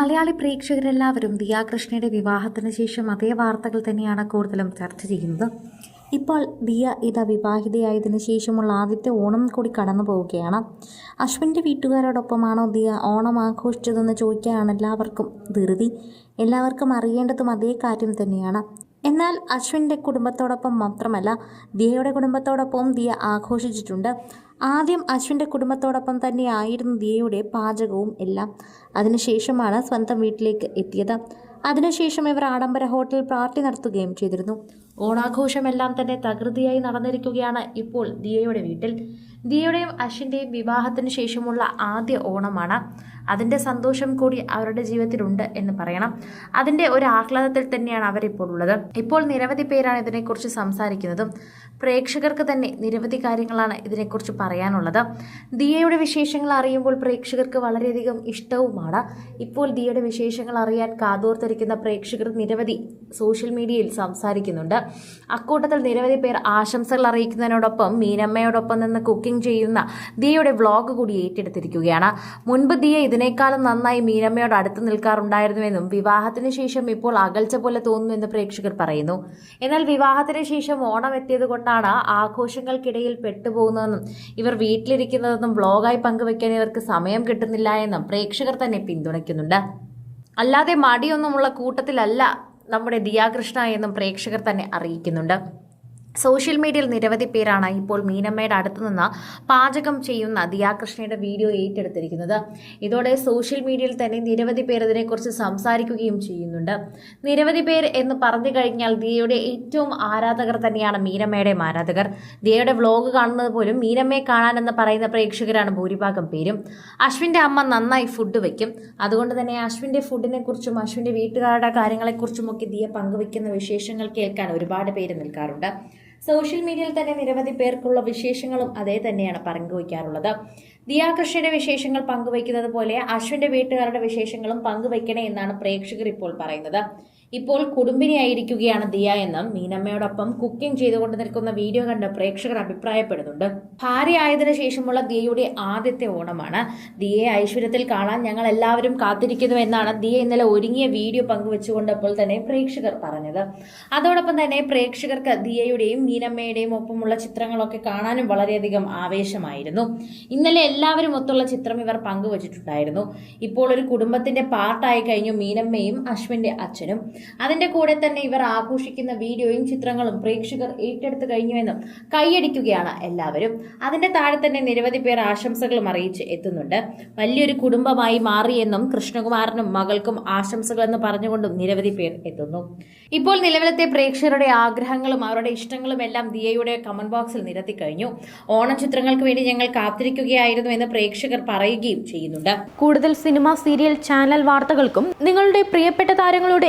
മലയാളി പ്രേക്ഷകരെല്ലാവരും ദിയാകൃഷ്ണയുടെ വിവാഹത്തിന് ശേഷം അതേ വാർത്തകൾ തന്നെയാണ് കൂടുതലും ചർച്ച ചെയ്യുന്നത്. ഇപ്പോൾ ദിയ ഇതാ വിവാഹിതയായതിനു ശേഷമുള്ള ആദ്യത്തെ ഓണം കൂടി കടന്നു പോവുകയാണ്. അശ്വിന്റെ വീട്ടുകാരോടൊപ്പമാണോ ദിയ ഓണം ആഘോഷിച്ചതെന്ന് ചോദിക്കാനാണ് എല്ലാവർക്കും ധൃതി. എല്ലാവർക്കും അറിയേണ്ടതും അതേ കാര്യം തന്നെയാണ്. എന്നാൽ അശ്വിന്റെ കുടുംബത്തോടൊപ്പം മാത്രമല്ല ദിയയുടെ കുടുംബത്തോടൊപ്പം ദിയ ആഘോഷിച്ചിട്ടുണ്ട്. ആദ്യം അശ്വിന്റെ കുടുംബത്തോടൊപ്പം തന്നെയായിരുന്നു ദിയയുടെ പാചകവും എല്ലാം. അതിനുശേഷമാണ് സ്വന്തം വീട്ടിലേക്ക് എത്തിയത്. അതിനുശേഷം ഇവർ ആഡംബര ഹോട്ടൽ പാർട്ടി നടത്തുകയും ചെയ്തിരുന്നു. ഓണാഘോഷമെല്ലാം തന്നെ തകൃതിയായി നടന്നിരിക്കുകയാണ് ഇപ്പോൾ ദിയയുടെ വീട്ടിൽ. ദിയയുടെയും അശ്വിന്റെയും വിവാഹത്തിന് ശേഷമുള്ള ആദ്യ ഓണമാണ്. അതിന്റെ സന്തോഷം കൂടി അവരുടെ ജീവിതത്തിലുണ്ട് എന്ന് പറയണം. അതിന്റെ ഒരു ആഹ്ലാദത്തിൽ തന്നെയാണ് അവരിപ്പോൾ ഉള്ളത്. ഇപ്പോൾ നിരവധി പേരാണ് ഇതിനെക്കുറിച്ച് സംസാരിക്കുന്നതും പ്രേക്ഷകർക്ക് തന്നെ നിരവധി കാര്യങ്ങളാണ് ഇതിനെക്കുറിച്ച് പറയാനുള്ളത്. ദിയയുടെ വിശേഷങ്ങൾ അറിയുമ്പോൾ പ്രേക്ഷകർക്ക് വളരെയധികം ഇഷ്ടവുമാണ്. ഇപ്പോൾ ദിയയുടെ വിശേഷങ്ങൾ അറിയാൻ കാതോർത്തിരിക്കുന്ന പ്രേക്ഷകർ നിരവധി സോഷ്യൽ മീഡിയയിൽ സംസാരിക്കുന്നുണ്ട്. അക്കൂട്ടത്തിൽ നിരവധി പേർ ആശംസകൾ അറിയിക്കുന്നതിനോടൊപ്പം മീനമ്മയോടൊപ്പം നിന്ന് കുക്കിംഗ് ചെയ്യുന്ന ദിയയുടെ വ്ളോഗ് കൂടി ഏറ്റെടുത്തിരിക്കുകയാണ്. മുൻപ് ദിയ ഇതിനേക്കാളും നന്നായി മീനമ്മയോട് അടുത്ത് നിൽക്കാറുണ്ടായിരുന്നുവെന്നും വിവാഹത്തിന് ശേഷം ഇപ്പോൾ അകൽച്ച പോലെ തോന്നുന്നുവെന്ന് പ്രേക്ഷകർ പറയുന്നു. എന്നാൽ വിവാഹത്തിന് ശേഷം ഓണം എത്തിയത് കൊണ്ടാണ് ആഘോഷങ്ങൾക്കിടയിൽ പെട്ടുപോകുന്നതെന്നും ഇവർ വീട്ടിലിരിക്കുന്നതെന്നും വ്ളോഗായി പങ്കുവെക്കാൻ ഇവർക്ക് സമയം കിട്ടുന്നില്ല എന്നും പ്രേക്ഷകർ തന്നെ പിന്തുണയ്ക്കുന്നുണ്ട്. അല്ലാതെ മടിയൊന്നുമുള്ള കൂട്ടത്തിലല്ല നമ്മുടെ ദിയാകൃഷ്ണ എന്നും പ്രേക്ഷകർ തന്നെ അറിയിക്കുന്നുണ്ട്. സോഷ്യൽ മീഡിയയിൽ നിരവധി പേരാണ് ഇപ്പോൾ മീനമ്മയുടെ അടുത്തുനിന്ന് പാചകം ചെയ്യുന്ന ദിയാകൃഷ്ണയുടെ വീഡിയോ ഏറ്റെടുത്തിരിക്കുന്നത്. ഇതോടെ സോഷ്യൽ മീഡിയയിൽ തന്നെ നിരവധി പേർ ഇതിനെക്കുറിച്ച് സംസാരിക്കുകയും ചെയ്യുന്നുണ്ട്. നിരവധി പേർ എന്ന് പറഞ്ഞു കഴിഞ്ഞാൽ ദിയയുടെ ഏറ്റവും ആരാധകർ തന്നെയാണ് മീനമ്മയുടെ ആരാധകർ. ദിയയുടെ വ്ലോഗ് കാണുന്നത് പോലും മീനമ്മയെ കാണാനെന്ന് പറയുന്ന പ്രേക്ഷകരാണ് ഭൂരിഭാഗം പേരും. അശ്വിന്റെ അമ്മ നന്നായി ഫുഡ് വയ്ക്കും അതുകൊണ്ട് തന്നെ അശ്വിന്റെ ഫുഡിനെക്കുറിച്ചും അശ്വിന്റെ വീട്ടുകാരുടെ കാര്യങ്ങളെക്കുറിച്ചും ഒക്കെ ദിയ പങ്കുവയ്ക്കുന്ന വിശേഷങ്ങൾ കേൾക്കാൻ ഒരുപാട് പേര് നിൽക്കാറുണ്ട്. സോഷ്യൽ മീഡിയയിൽ തന്നെ നിരവധി പേർക്കുള്ള വിശേഷങ്ങളും അതേ തന്നെയാണ് പങ്കുവയ്ക്കാറുള്ളത്. ദിയാകൃഷ്ണയുടെ വിശേഷങ്ങൾ പങ്കുവയ്ക്കുന്നത് പോലെ അശ്വിന്റെ വീട്ടുകാരുടെ വിശേഷങ്ങളും പങ്കുവയ്ക്കണേ എന്നാണ് പ്രേക്ഷകർ ഇപ്പോൾ പറയുന്നത്. ഇപ്പോൾ കുടുംബിനിയായിരിക്കുകയാണ് ദിയ എന്നും മീനമ്മയോടൊപ്പം കുക്കിംഗ് ചെയ്തുകൊണ്ട് നിൽക്കുന്ന വീഡിയോ കണ്ട് പ്രേക്ഷകർ അഭിപ്രായപ്പെടുന്നുണ്ട്. ഭാര്യ ആയതിനു ശേഷമുള്ള ദിയയുടെ ആദ്യത്തെ ഓണമാണ്. ദിയയെ ഐശ്വര്യത്തിൽ കാണാൻ ഞങ്ങൾ എല്ലാവരും കാത്തിരിക്കുന്നു എന്നാണ് ദിയ ഇന്നലെ ഒരുങ്ങിയ വീഡിയോ പങ്കുവെച്ചുകൊണ്ടപ്പോൾ തന്നെ പ്രേക്ഷകർ പറഞ്ഞത്. അതോടൊപ്പം തന്നെ പ്രേക്ഷകർക്ക് ദിയയുടെയും മീനമ്മയുടെയും ഒപ്പമുള്ള ചിത്രങ്ങളൊക്കെ കാണാനും വളരെയധികം ആവേശമായിരുന്നു. ഇന്നലെ എല്ലാവരും ഒത്തുള്ള ചിത്രം ഇവർ പങ്കുവച്ചിട്ടുണ്ടായിരുന്നു. ഇപ്പോൾ ഒരു കുടുംബത്തിന്റെ പാർട്ടായി കഴിഞ്ഞു മീനമ്മയും അശ്വിന്റെ അച്ഛനും. അതിന്റെ കൂടെ തന്നെ ഇവർ ആഘോഷിക്കുന്ന വീഡിയോയും ചിത്രങ്ങളും പ്രേക്ഷകർ ഏറ്റെടുത്തു കഴിഞ്ഞുവെന്നും കൈയടിക്കുകയാണ് എല്ലാവരും. അതിന്റെ താഴെ തന്നെ നിരവധി പേർ ആശംസകളും അറിയിച്ച് എത്തുന്നുണ്ട്. വലിയൊരു കുടുംബമായി മാറിയെന്നും കൃഷ്ണകുമാറിനും മകൾക്കും ആശംസകൾ എന്ന് പറഞ്ഞുകൊണ്ടും നിരവധി പേർ എത്തുന്നു. ഇപ്പോൾ നിലവിലത്തെ പ്രേക്ഷകരുടെ ആഗ്രഹങ്ങളും അവരുടെ ഇഷ്ടങ്ങളും എല്ലാം ദിയയുടെ കമന്റ് ബോക്സിൽ നിരത്തി കഴിഞ്ഞു. ഓണം ചിത്രങ്ങൾക്ക് വേണ്ടി ഞങ്ങൾ കാത്തിരിക്കുകയായിരുന്നു എന്ന് പ്രേക്ഷകർ പറയുകയും ചെയ്യുന്നുണ്ട്. കൂടുതൽ സിനിമ സീരിയൽ ചാനൽ വാർത്തകൾക്കും നിങ്ങളുടെ പ്രിയപ്പെട്ട താരങ്ങളുടെ